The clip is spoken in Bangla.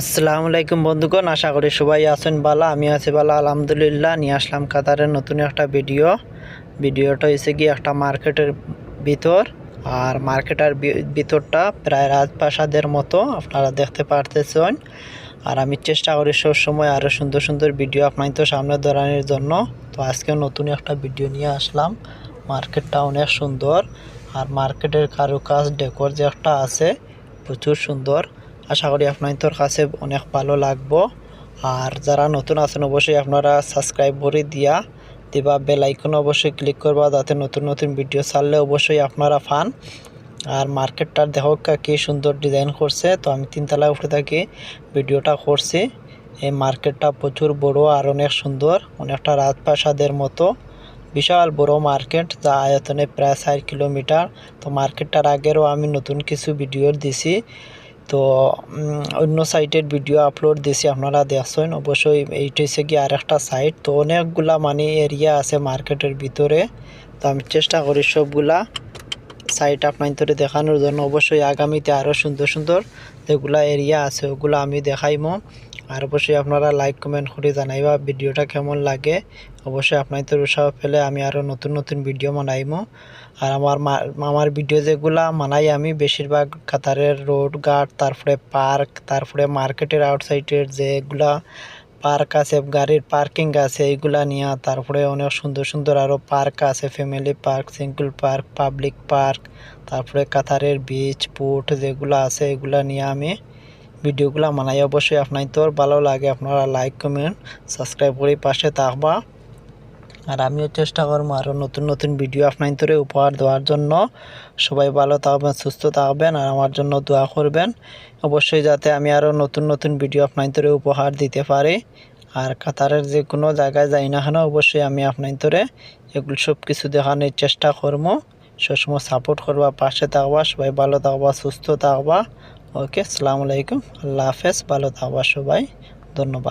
আসসালামু আলাইকুম বন্ধুগণ, আশা করি সবাই আছেন ভালো, আমি আছি ভালো, আলহামদুলিল্লাহ। নিয়ে আসলাম কাতারের নতুন একটা ভিডিও। ভিডিওটা হয়েছে গিয়ে একটা মার্কেটের ভিতর, আর মার্কেটের ভিতরটা প্রায় রাজপ্রাসাদের মতো, আপনারা দেখতে পারতেছেন। আর আমি চেষ্টা করি সব সময় আরও সুন্দর সুন্দর ভিডিও আপনার তো সামনে ধরানোর জন্য। তো আজকে নতুন একটা ভিডিও নিয়ে আসলাম। মার্কেটটা অনেক সুন্দর, আর মার্কেটের কারুকাজ, ডেকোর যে একটা আছে, প্রচুর সুন্দর। আশা করি আপনাদের কাছে অনেক ভালো লাগবো। আর যারা নতুন আছেন, অবশ্যই আপনারা সাবস্ক্রাইব করে দিয়া দিবা বেল অবশ্যই ক্লিক করবা, যাতে নতুন নতুন ভিডিও ছাড়লে অবশ্যই আপনারা ফান আর মার্কেটটার দেখো কা- সুন্দর ডিজাইন করছে। তো আমি তিনতলায় উঠে থাকি ভিডিওটা করছি। এই মার্কেটটা প্রচুর বড় আর অনেক সুন্দর, অনেকটা রাজপ্রাসাদের মতো। বিশাল বড় মার্কেট, যা আয়তনে প্রায় চার কিলোমিটার। তো মার্কেটটার আগেরও আমি নতুন কিছু ভিডিও দিছি। তো অন্য সাইটের ভিডিও আপলোড দিছি, আপনারা দেখছেন। অবশ্যই এইটা হচ্ছে কি আর একটা সাইট তো অনেকগুলা মানে এরিয়া আছে মার্কেটের ভিতরে। তো আমি চেষ্টা করি সবগুলা সাইট আপনাদের দেখানোর জন্য অবশ্যই আগামীতে আরও সুন্দর সুন্দর যেগুলা এরিয়া আছে, ওগুলো আমি দেখাইমো। আর অবশ্যই আপনারা লাইক কমেন্ট করে জানাইবা ভিডিওটা কেমন লাগে। অবশ্যই আপনাদের উৎসাহ পেলে আমি আরও নতুন নতুন ভিডিও বানাইমো। আর আমার আমার ভিডিও যেগুলা মানাই আমি, বেশিরভাগ কাতারের রোড ঘাট, তারপরে পার্ক তারপরে মার্কেটের আউটসাইডের যেগুলা পার্ক আছে, গাড়ির পার্কিং আছে, এইগুলা নিয়ে। তারপরে অনেক সুন্দর সুন্দর আরও পার্ক আছে, family park, single park, public park. তারপরে কাতারের বিচ পোর্ট যেগুলো আছে, এগুলা নিয়ে আমি ভিডিওগুলো বানাই। অবশ্যই আপনার তোর ভালো লাগে, আপনারা লাইক কমেন্ট সাবস্ক্রাইব করে পাশে থাকবা। আর আমিও চেষ্টা করব আরও নতুন নতুন ভিডিও আপনাদের উপহার দেওয়ার জন্য। সবাই ভালো থাকবেন, সুস্থ থাকবেন আর আমার জন্য দোয়া করবেন। অবশ্যই যাতে আমি আরও নতুন নতুন ভিডিও আপনাদের উপহার দিতে পারি। আর কাতারের যে কোনো জায়গায় যাই না কেন, অবশ্যই আমি আপনাদের এগুলো সব কিছু দেখানোর চেষ্টা করব। সবসময় সাপোর্ট করবা, পাশে থাকবা, সবাই ভালো থাকবা, সুস্থ থাকবা। ওকে আসসালামু আলাইকুম, আল্লাহ হাফেজ, ভালো থাকবা সবাই, ধন্যবাদ।